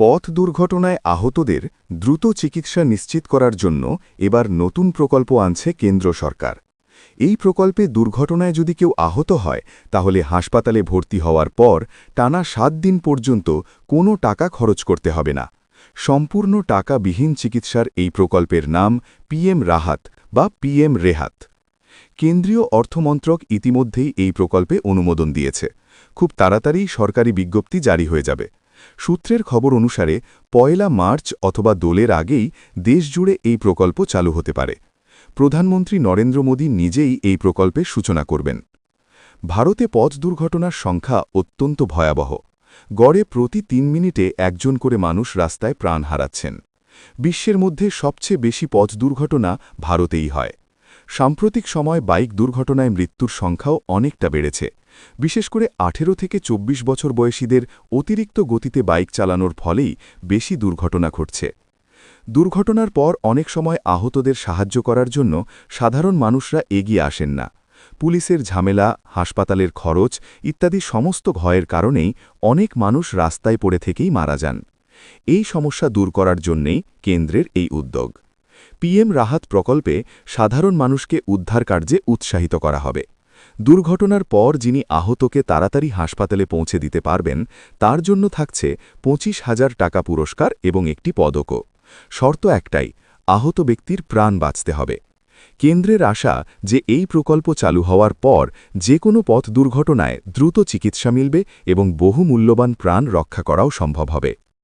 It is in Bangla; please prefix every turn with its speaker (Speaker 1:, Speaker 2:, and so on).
Speaker 1: পথ দুর্ঘটনায় আহতদের দ্রুত চিকিৎসা নিশ্চিত করার জন্য এবার নতুন প্রকল্প আনছে কেন্দ্র সরকার। এই প্রকল্পে দুর্ঘটনায় যদি কেউ আহত হয়, তাহলে হাসপাতালে ভর্তি হওয়ার পর টানা সাত দিন পর্যন্ত কোনো টাকা খরচ করতে হবে না। সম্পূর্ণ টাকাবিহীন চিকিৎসার এই প্রকল্পের নাম পিএম রাহাত বা পিএম রেহাত। কেন্দ্রীয় অর্থমন্ত্রক ইতিমধ্যেই এই প্রকল্পে অনুমোদন দিয়েছে। খুব তাড়াতাড়ি সরকারি বিজ্ঞপ্তি জারি হয়ে যাবে। সূত্রের খবর অনুসারে পয়লা মার্চ অথবা দোলের আগেই দেশজুড়ে এই প্রকল্প চালু হতে পারে। প্রধানমন্ত্রী নরেন্দ্র মোদী নিজেই এই প্রকল্পের সূচনা করবেন। ভারতে পথ দুর্ঘটনার সংখ্যা অত্যন্ত ভয়াবহ। গড়ে প্রতি তিন মিনিটে একজন করে মানুষ রাস্তায় প্রাণ হারাচ্ছেন। বিশ্বের মধ্যে সবচেয়ে বেশি পথ দুর্ঘটনা ভারতেই হয়। সাম্প্রতিক সময় বাইক দুর্ঘটনায় মৃত্যুর সংখ্যাও অনেকটা বেড়েছে। বিশেষ করে ১৮ থেকে ২৪ বছর বয়সীদের অতিরিক্ত গতিতে বাইক চালানোর ফলেই বেশি দুর্ঘটনা ঘটছে। দুর্ঘটনার পর অনেক সময় আহতদের সাহায্য করার জন্য সাধারণ মানুষরা এগিয়ে আসেন না। পুলিশের ঝামেলা, হাসপাতালের খরচ ইত্যাদি সমস্ত ভয়ের কারণেই অনেক মানুষ রাস্তায় পড়ে থেকেই মারা যান। এই সমস্যা দূর করার জন্যেই কেন্দ্রের এই উদ্যোগ। পিএম রাহাত প্রকল্পে সাধারণ মানুষকে উদ্ধার কার্যে উৎসাহিত করা হবে। দুর্ঘটনার পর যিনি আহতকে তাড়াতাড়ি হাসপাতালে পৌঁছে দিতে পারবেন, তার জন্য থাকছে পঁচিশ হাজার টাকা পুরস্কার এবং একটি পদকও। শর্ত একটাই, আহত ব্যক্তির প্রাণ বাঁচতে হবে। কেন্দ্রের আশা যে এই প্রকল্প চালু হওয়ার পর যে কোনো পথ দুর্ঘটনায় দ্রুত চিকিৎসা মিলবে এবং বহু মূল্যবান প্রাণ রক্ষা করাও সম্ভব হবে।